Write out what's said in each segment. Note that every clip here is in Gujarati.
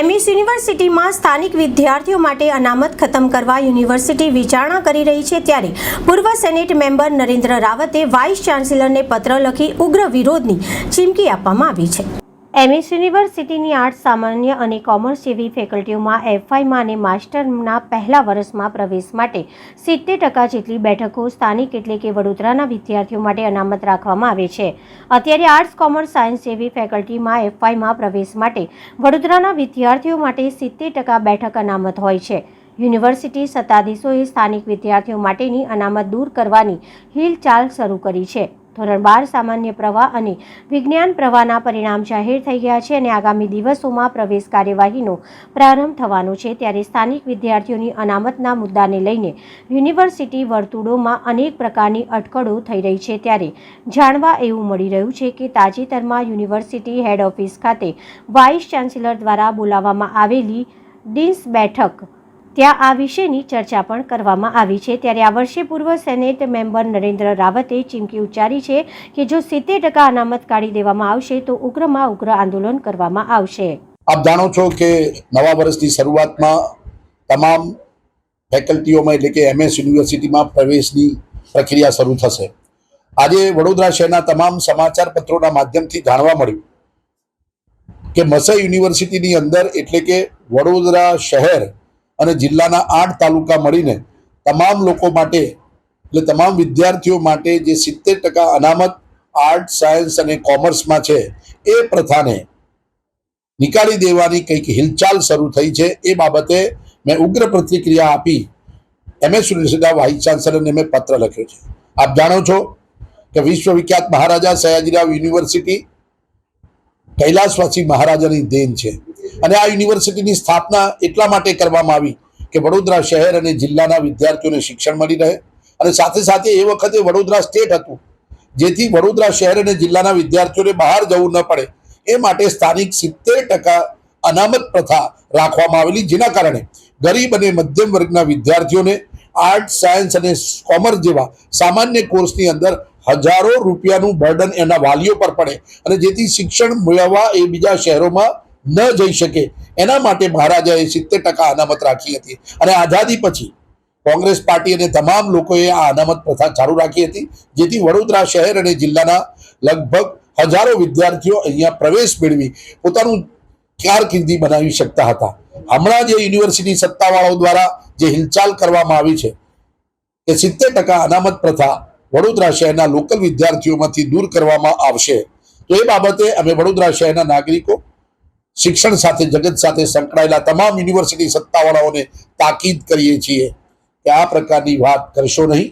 એમએસ યુનિવર્સિટીમાં સ્થાનિક વિદ્યાર્થીઓ માટે અનામત ખતમ કરવા યુનિવર્સિટી વિચારણા કરી રહી છે ત્યારે પૂર્વ સેનેટ મેમ્બર નરેન્દ્ર રાવતે વાઇસ ચાન્સેલરને પત્ર લખી ઉગ્ર વિરોધની ચીમકી આપવામાં આવી છે. એમએસ યુનિવર્સિટીની આર્ટ્સ સામાન્ય અને કોમર્સ જેવી ફેકલ્ટીઓમાં એફઆઈમાં અને માસ્ટરના પહેલા વર્ષમાં પ્રવેશ માટે સિત્તેર ટકા જેટલી બેઠકો સ્થાનિક એટલે કે વડોદરાના વિદ્યાર્થીઓ માટે અનામત રાખવામાં આવે છે. અત્યારે આર્ટ્સ, કોમર્સ, સાયન્સ જેવી ફેકલ્ટીમાં એફઆઈમાં પ્રવેશ માટે વડોદરાના વિદ્યાર્થીઓ માટે સિત્તેર ટકા બેઠક અનામત હોય છે. યુનિવર્સિટી સત્તાધીશોએ સ્થાનિક વિદ્યાર્થીઓ માટેની અનામત દૂર કરવાની હિલચાલ શરૂ કરી છે. ધોરણ બાર સામાન્ય પ્રવાહ અને વિજ્ઞાન પ્રવાહના પરિણામ જાહેર થઈ ગયા છે અને આગામી દિવસોમાં પ્રવેશ કાર્યવાહીનો પ્રારંભ થવાનો છે. ત્યારે સ્થાનિક વિદ્યાર્થીઓની અનામતના મુદ્દાને લઈને યુનિવર્સિટી વર્તુળોમાં અનેક પ્રકારની અટકળો થઈ રહી છે. ત્યારે જાણવા એવું મળી રહ્યું છે કે તાજેતરમાં યુનિવર્સિટી હેડ ઓફિસ ખાતે વાઇસ ચાન્સેલર દ્વારા બોલાવવામાં આવેલી ડીન્સ બેઠક ત્યાં આ વિશેની ચર્ચા પણ કરવામાં આવી છે. ત્યારે આ વર્ષે પૂર્વ સેનેટ મેમ્બર નરેન્દ્ર રાવતે ચીમકી ઉચ્ચારી છે કે જો સિત્તેર ટકા અનામત કાઢી દેવામાં આવશે તો ઉગ્રમાં ઉગ્ર આંદોલન કરવામાં આવશે. આપ જાણો છો કે નવા વર્ષની શરૂઆતમાં તમામ ફેકલ્ટીઓમાં એટલે કે એમએસ યુનિવર્સિટીમાં પ્રવેશની પ્રક્રિયા શરૂ થશે. આજે વડોદરા શહેરના તમામ સમાચાર પત્રોના માધ્યમથી જાણવા મળ્યું કે મસઈ યુનિવર્સિટીની અંદર એટલે કે વડોદરા શહેર અને જિલ્લાના આઠ તાલુકા મળીને તમામ લોકો માટે, એટલે તમામ વિદ્યાર્થીઓ માટે જે સિત્તેર ટકા અનામત આર્ટ, સાયન્સ અને કોમર્સમાં છે, એ પ્રથાને નીકાળી દેવાની કંઈક હિલચાલ શરૂ થઈ છે. એ બાબતે મેં ઉગ્ર પ્રતિક્રિયા આપી એમએસ યુનિવર્સિટીના વાઇસ ચાન્સલરને મેં પત્ર લખ્યો છે. આપ જાણો છો કે વિશ્વ વિખ્યાત મહારાજા સયાજીરાવ યુનિવર્સિટી કૈલાસવાસી મહારાજાની દેન છે. અને આ યુનિવર્સિટીની સ્થાપના એટલા માટે કરવામાં આવી કે વડોદરા શહેર અને જિલ્લાના વિદ્યાર્થીઓને શિક્ષણ મળી રહે. અને સાથે સાથે એ વખતે વડોદરા સ્ટેટ હતું, જેથી વડોદરા શહેર અને જિલ્લાના વિદ્યાર્થીઓને બહાર જવું ન પડે. એ માટે સ્થાનિક સિત્તેર ટકા અનામત પ્રથા રાખવામાં આવેલી, જેના કારણે ગરીબ અને મધ્યમ વર્ગના વિદ્યાર્થીઓને આર્ટ, સાયન્સ અને કોમર્સ જેવા સામાન્ય કોર્સની અંદર હજારો રૂપિયાનું બર્ડન એના વાલીઓ પર પડે. અને જેથી શિક્ષણ મેળવવા એ બીજા શહેરોમાં ન જઈ શકે. એના માટે મહારાજાએ સિત્તેર ટકા અનામત રાખી હતી. અને આઝાદી પછી કોંગ્રેસ પાર્ટી અને તમામ લોકોએ આ અનામત પ્રથા ચાલુ રાખી હતી, જેથી વડોદરા શહેર અને જિલ્લાના લગભગ હજારો વિદ્યાર્થીઓ અહીંયા પ્રવેશ મેળવી પોતાનું કારકિર્દી બનાવી શકતા હતા. હમણાં જે યુનિવર્સિટી સત્તાવાળાઓ દ્વારા જે હિલચાલ કરવામાં આવી છે કે સિત્તેર ટકા અનામત પ્રથા વડોદરા શહેરના લોકલ વિદ્યાર્થીઓમાંથી દૂર કરવામાં આવશે. તો એ બાબતે અમે વડોદરા શહેરના નાગરિકો શિક્ષણ સાથે, જગત સાથે સંકળાયેલા તમામ યુનિવર્સિટી સત્તાવાળાઓને તાકીદ કરીએ છીએ કે આ પ્રકારની વાત કરશો નહીં.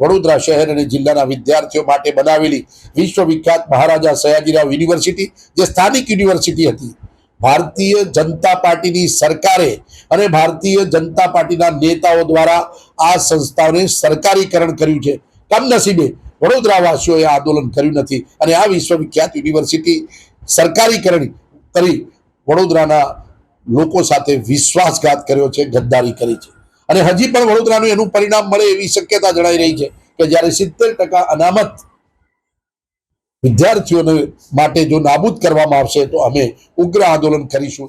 વડોદરા શહેર અને જિલ્લાના વિદ્યાર્થીઓ માટે બનાવેલી વિશ્વ વિખ્યાત મહારાજા સયાજીરાવ યુનિવર્સિટી, જે સ્થાનિક યુનિવર્સિટી હતી. ભારતીય જનતા પાર્ટીની સરકારે અને ભારતીય જનતા પાર્ટીના નેતાઓ દ્વારા આ સંસ્થાઓને સરકારીકરણ કર્યું છે. કમનસીબે વડોદરાવાસીઓએ આંદોલન કર્યું નથી અને આ વિશ્વ વિખ્યાત યુનિવર્સિટી સરકારીકરણ કરી વડોદરાના લોકો સાથે વિશ્વાસઘાત કર્યો છે, ગદ્દારી કરી છે. અને હજી પણ વડોદરાનું એનું પરિણામ મળે એવી શક્યતા જણાઈ રહી છે કે જ્યારે સિત્તેર ટકા અનામત વિદ્યાર્થીઓને માટે જો નાબૂદ કરવામાં આવશે તો અમે ઉગ્ર આંદોલન કરીશું.